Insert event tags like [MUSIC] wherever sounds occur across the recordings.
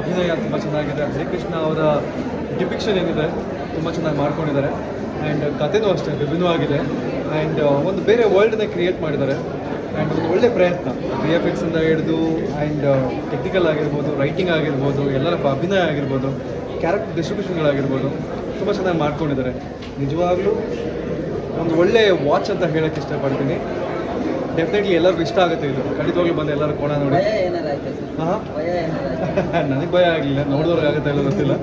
ಅಭಿನಯ ತುಂಬ ಚೆನ್ನಾಗಿದೆ. ಹರಿಕೃಷ್ಣ ಅವರ ಡಿಪಿಕ್ಷನ್ ಏನಿದೆ ತುಂಬ ಚೆನ್ನಾಗಿ ಮಾಡ್ಕೊಂಡಿದ್ದಾರೆ. ಆ್ಯಂಡ್ ಕಥೆನೂ ಅಷ್ಟೇ, ವಿಭಿನ್ನವಾಗಿದೆ. ಆ್ಯಂಡ್ ಒಂದು ಬೇರೆ ವರ್ಲ್ಡ್ನ ಕ್ರಿಯೇಟ್ ಮಾಡಿದ್ದಾರೆ. ಆ್ಯಂಡ್ ಒಂದು ಒಳ್ಳೆ ಪ್ರಯತ್ನ. ವಿ ಎಫ್ ಎಕ್ಸಿಂದ ಹಿಡಿದು ಆ್ಯಂಡ್ ಟೆಕ್ನಿಕಲ್ ಆಗಿರ್ಬೋದು ರೈಟಿಂಗ್ ಆಗಿರ್ಬೋದು, ಎಲ್ಲರ ಅಭಿನಯ ಆಗಿರ್ಬೋದು ಕ್ಯಾರೆಕ್ಟರ್ ಡಿಸ್ಟ್ರಿಬ್ಯೂಷನ್ಗಳಾಗಿರ್ಬೋದು ತುಂಬ ಚೆನ್ನಾಗಿ ಮಾಡ್ಕೊಂಡಿದ್ದಾರೆ. ನಿಜವಾಗ್ಲೂ ಒಂದು ಒಳ್ಳೆ ವಾಚ್ ಅಂತ ಹೇಳಕ್ಕೆ ಇಷ್ಟಪಡ್ತೀನಿ. ಡೆಫಿನೆಟ್ಲಿ ಎಲ್ಲರಿಗೂ ಇಷ್ಟ ಆಗುತ್ತೆ ಇದು. ಖಂಡಿತವಾಗ್ಲೂ ಬಂದು ಎಲ್ಲರೂ ಕೋಣ ನೋಡಿ. ಹಾಂ ಭಯ ಏನಾರ ನನಗೆ ಭಯ [LAUGHS] ಆಗಲಿಲ್ಲ. ನೋಡಿದವ್ರಿಗೆ ಆಗುತ್ತೆ ಇಲ್ಲ ಗೊತ್ತಿಲ್ಲ.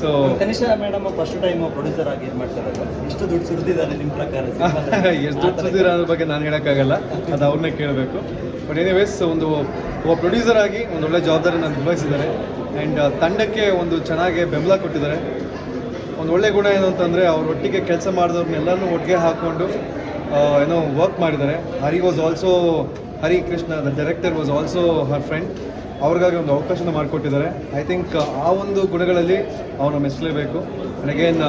ಸೊ ಕನಿಷ್ಠ ಮೇಡಮ್ ಫಸ್ಟ್ ಟೈಮ್ ಪ್ರೊಡ್ಯೂಸರ್ ಆಗಿ ಏನು ಮಾಡ್ತಾರೆ [LAUGHS] ಎಷ್ಟು ದುಡ್ಡು ಸುರಿದಿದ್ದಾರೆ ನಿಮ್ಮ ಪ್ರಕಾರ ಎಷ್ಟು ದುಡ್ಡು ಸುರಿದಿರ ಅನ್ನೋ ಬಗ್ಗೆ ನಾನು ಹೇಳೋಕ್ಕಾಗಲ್ಲ. ಅದು ಅವ್ರನ್ನೇ ಕೇಳಬೇಕು. ಬಟ್ ಎನಿವೇಸ್ ಒಂದು ಒಬ್ಬ ಪ್ರೊಡ್ಯೂಸರ್ ಆಗಿ ಒಂದು ಒಳ್ಳೆ ಜವಾಬ್ದಾರಿ ನಾನು ನಿಭಾಯಿಸಿದ್ದಾರೆ. ಆ್ಯಂಡ್ ತಂಡಕ್ಕೆ ಒಂದು ಚೆನ್ನಾಗಿ ಬೆಂಬಲ ಕೊಟ್ಟಿದ್ದಾರೆ. ಒಂದು ಒಳ್ಳೆ ಗುಣ ಏನು ಅಂತಂದರೆ ಅವ್ರ ಒಟ್ಟಿಗೆ ಕೆಲಸ ಮಾಡಿದವ್ರನ್ನೆಲ್ಲರನ್ನೂ ಒಟ್ಟಿಗೆ ಹಾಕ್ಕೊಂಡು ಏನೋ ವರ್ಕ್ ಮಾಡಿದ್ದಾರೆ. Hari was also Hari Krishna the director was also her friend ಅವ್ರಿಗಾಗಿ ಒಂದು ಅವಕಾಶನ ಮಾಡಿಕೊಟ್ಟಿದ್ದಾರೆ. ಐ ಥಿಂಕ್ ಆ ಒಂದು ಗುಣಗಳಲ್ಲಿ ಅವನ ಮೆಚ್ಚಲೇಬೇಕು. ಆ್ಯಂಡ್ ಅಗೇನ್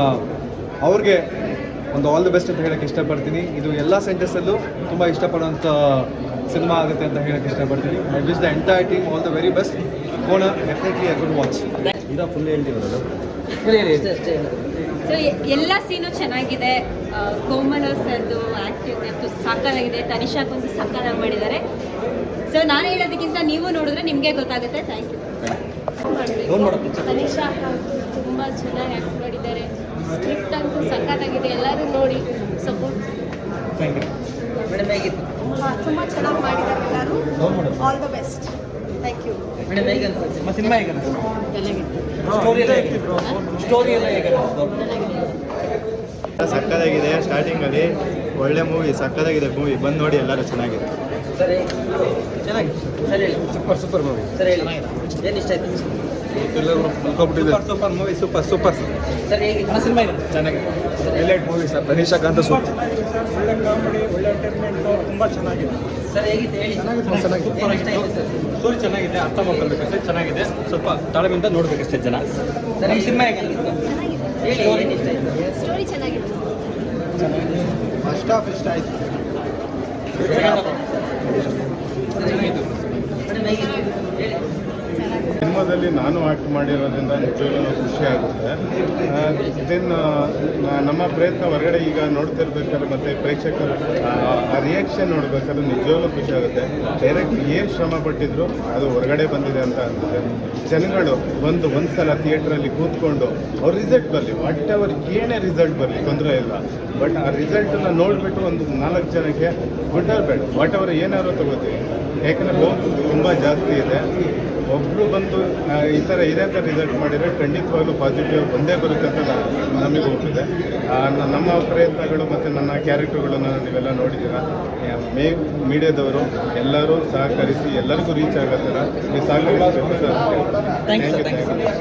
ಅವ್ರಿಗೆ ಒಂದು ಆಲ್ ದಿ ಬೆಸ್ಟ್ ಅಂತ ಹೇಳಕ್ಕೆ ಇಷ್ಟಪಡ್ತೀನಿ. ಇದು ಎಲ್ಲ ಸೆಂಟೆನ್ಸಲ್ಲೂ ತುಂಬ ಇಷ್ಟಪಡುವಂಥ ಸಿನಿಮಾ ಆಗುತ್ತೆ ಅಂತ ಹೇಳಕ್ಕೆ ಇಷ್ಟಪಡ್ತೀನಿ. I wish the entire team all the very best ಕೋಣ ಡೆಫಿನೆಟ್ಲಿ ಐ ಗುಡ್ ವಾಚ್ ಈಗ ಫುಲ್. ಸೊ ಎಲ್ಲ ಸೀನು ಚೆನ್ನಾಗಿದೆ. ಕೋಮಲ್ ಸರ್ದು ಆ್ಯಕ್ಟಿಂಗ್ ಅಂತೂ ಸಾಕಾಗಿದೆ ತನಿಷಾ ಒಂದು ಸಕ್ಕತ್ತಾಗಿ ಮಾಡಿದ್ದಾರೆ. ಸೊ ನಾನು ಹೇಳೋದಕ್ಕಿಂತ ನೀವು ನೋಡಿದ್ರೆ ನಿಮಗೆ ಗೊತ್ತಾಗುತ್ತೆ. ಥ್ಯಾಂಕ್ ಯು ತನಿಷಾ ತುಂಬ ಚೆನ್ನಾಗಿ ಆ್ಯಕ್ಟ್ ಮಾಡಿದ್ದಾರೆ. ಸ್ಕ್ರಿಪ್ಟ್ ಅಂತೂ ಸಕ್ಕತ್ತಾಗಿದೆ ಎಲ್ಲರೂ ನೋಡಿ ಸಪೋರ್ಟ್ ತುಂಬ ಚೆನ್ನಾಗಿ ಮಾಡಿದ್ದಾರೆ ಎಲ್ಲರೂ. All the best thank you cinema ಹೇಗೆ ಸ್ಟೋರಿ ಎಲ್ಲ ಹೇಗೆ? ಸ್ಟೋರಿ ಎಲ್ಲ ಹೇಗೆ ಸಕ್ಕತ್ತಾಗಿದೆ. ಸ್ಟಾರ್ಟಿಂಗಲ್ಲಿ ಒಳ್ಳೆ ಮೂವಿ ಸಕ್ಕತ್ತಾಗಿದೆ ಮೂವಿ ಬಂದು ನೋಡಿ ಎಲ್ಲರೂ ಚೆನ್ನಾಗಿದೆ. Sir sir super super movie sir ಏನು ಇಷ್ಟ ಆಯ್ತು? ಎಲ್ಲರೂ super super movie super super ಸರಿ ಹೇಗೆ? ನನ್ನ ಸಿನಿಮಾ ಇದೆ ಚೆನ್ನಾಗಿದೆ. ಹೈಲೈಟ್ ಮೂವಿ ಸರ್ ತನಿಷಾಕ್ ಅಂತ ಸೂಪರ್ ಸರ್ ಹೇಗಿತ್ತು ಹೇಳಿ? ಚೆನ್ನಾಗಿದೆ. ಸರ್? ಸ್ಟೋರಿ ಚೆನ್ನಾಗಿದೆ ಅರ್ಥ ಮಾಡ್ಕೊಳ್ಬೇಕಷ್ಟೇ. ಚೆನ್ನಾಗಿದೆ. ಸ್ವಲ್ಪ ತಾಳ್ಮೆಯಿಂದ ನೋಡ್ಬೇಕಷ್ಟೇ ಜನ. ಸರ್ ಸಿನಿಮಾ ಹೇಗೆ ಸ್ಟೋರಿ ಚೆನ್ನಾಗಿತ್ತು ಫಸ್ಟ್ ಆಫ್ ಇಷ್ಟ ಆಯ್ತು ಸಿನಿಮಾದಲ್ಲಿ ನಾನು ಆಕ್ಟ್ ಮಾಡಿರೋದ್ರಿಂದ ನಿಜವಾಗ್ಲೂ ಖುಷಿ ಆಗುತ್ತೆ. ದೆನ್ ನಮ್ಮ ಪ್ರಯತ್ನ ಹೊರಗಡೆ ಈಗ ನೋಡ್ತಿರ್ಬೇಕಾದ್ರೆ ಮತ್ತೆ ಪ್ರೇಕ್ಷಕರು ಆ, ರಿಯಾಕ್ಷನ್ ನೋಡ್ಬೇಕಾದ್ರೆ ನಿಜವಾಗ್ಲೂ ಖುಷಿ ಆಗುತ್ತೆ. ಡೈರೆಕ್ಟ್ ಏನು ಶ್ರಮ ಪಟ್ಟಿದ್ರು ಅದು ಹೊರಗಡೆ ಬಂದಿದೆ ಅಂತ ಅನ್ಸುತ್ತೆ. ಜನಗಳು ಒಂದು ಒಂದು ಸಲ ಥಿಯೇಟ್ರಲ್ಲಿ ಕೂತ್ಕೊಂಡು ಅವ್ರ ರಿಸಲ್ಟ್ ಬರಲಿ ವಾಟ್ ಎವರ್ ಏನೇ ರಿಸಲ್ಟ್ ಬರಲಿ ತೊಂದರೆ ಇಲ್ಲ. ಬಟ್ ಆ ರಿಸಲ್ಟನ್ನು ನೋಡಿಬಿಟ್ಟು ಒಂದು ನಾಲ್ಕು ಜನಕ್ಕೆ ಗುಡ್ ಆರ್ ವಾಟ್ ಎವರ್ ಏನಾದ್ರು ತಗೋತೀವಿ. ಯಾಕಂದ್ರೆ ಲೋನ್ ತುಂಬ ಜಾಸ್ತಿ ಇದೆ. ಒಬ್ಬರು ಬಂದು ಈ ಥರ ಇದೇ ಥರ ರಿಸಲ್ಟ್ ಮಾಡಿದರೆ ಖಂಡಿತವಾಗ್ಲೂ ಪಾಸಿಟಿವ್ ಒಂದೇ ಬರುತ್ತೆ ಅಂತ ನಮಗೆ ಹೋಗ್ತಿದೆ ನಮ್ಮ ಪ್ರಯತ್ನಗಳು ಮತ್ತು ನನ್ನ ಕ್ಯಾರೆಕ್ಟರ್ಗಳನ್ನು ನೀವೆಲ್ಲ ನೋಡಿದ್ದೀರ. ಮೇ ಮೀಡಿಯಾದವರು ಎಲ್ಲರೂ ಸಹಕರಿಸಿ ಎಲ್ಲರಿಗೂ ರೀಚ್ ಆಗೋ ಥರ ನೀವು ಸಹಕರಿಸಬೇಕು ಥ್ಯಾಂಕ್ you,